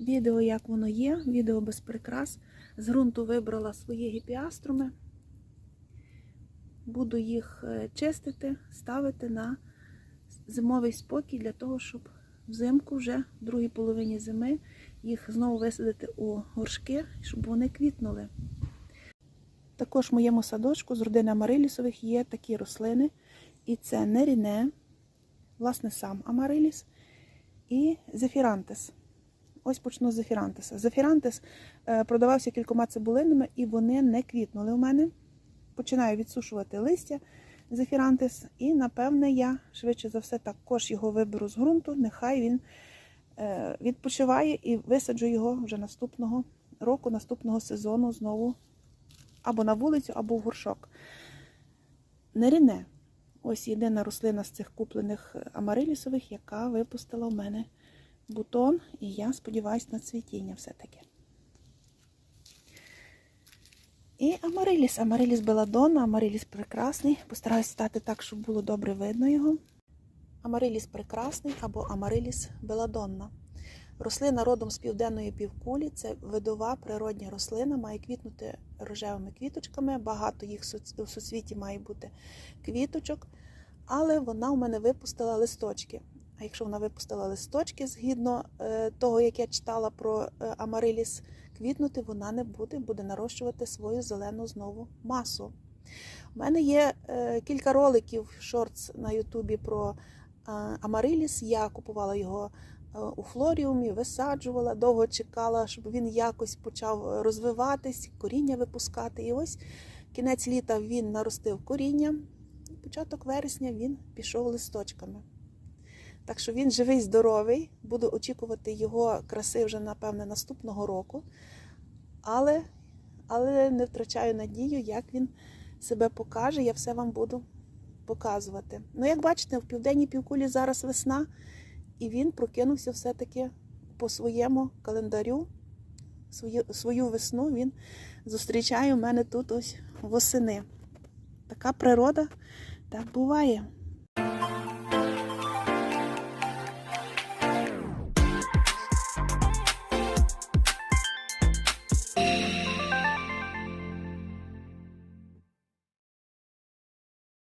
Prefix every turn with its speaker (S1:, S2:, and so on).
S1: Відео, як воно є, відео без прикрас. З ґрунту вибрала свої гіпіаструми. Буду їх е, чистити, ставити на зимовий спокій для того, щоб взимку вже в другій половині зими їх знову висадити у горшки, щоб вони квітнули. Також в моєму садочку з родини Амарилісових є такі рослини, і це неріне, власне, сам Амариліс і зефірантес. Ось почну з зефірантеса. Зефірантес е, продавався кількома цибулинами, і вони не квітнули у мене. Починаю відсушувати листя зефірантес, і, напевне, я швидше за все також його виберу з ґрунту. Нехай він е, відпочиває і висаджу його вже наступного року, наступного сезону знову або на вулицю, або в горшок. Неріне. Ось єдина рослина з цих куплених амарилісових, яка випустила в мене бутон, і я сподіваюся на цвітіння все-таки. І амариліс, амариліс беладонна, амариліс прекрасний. Постараюсь стати так, щоб було добре видно його. Амариліс прекрасний або амариліс беладонна. Рослина родом з південної півкулі. Це видова природня рослина, має квітнути рожевими квіточками. Багато їх у суцвіті має бути квіточок, але вона у мене випустила листочки. А якщо вона випустила листочки згідно е, того, як я читала про е, амариліс, квітнути вона не буде, буде нарощувати свою зелену знову масу. У мене є е, кілька роликів шортс на Ютубі про амариліс. Я купувала його у флоріумі, висаджувала, довго чекала, щоб він якось почав розвиватись, коріння випускати. І ось кінець літа він наростив коріння, початок вересня він пішов листочками. Так що він живий, здоровий, буду очікувати його краси вже, напевне, наступного року. Але, але не втрачаю надію, як він себе покаже, я все вам буду показувати. Ну, як бачите, в південній півкулі зараз весна, і він прокинувся все-таки по своєму календарю. Свою, свою весну він зустрічає у мене тут ось восени. Така природа так буває.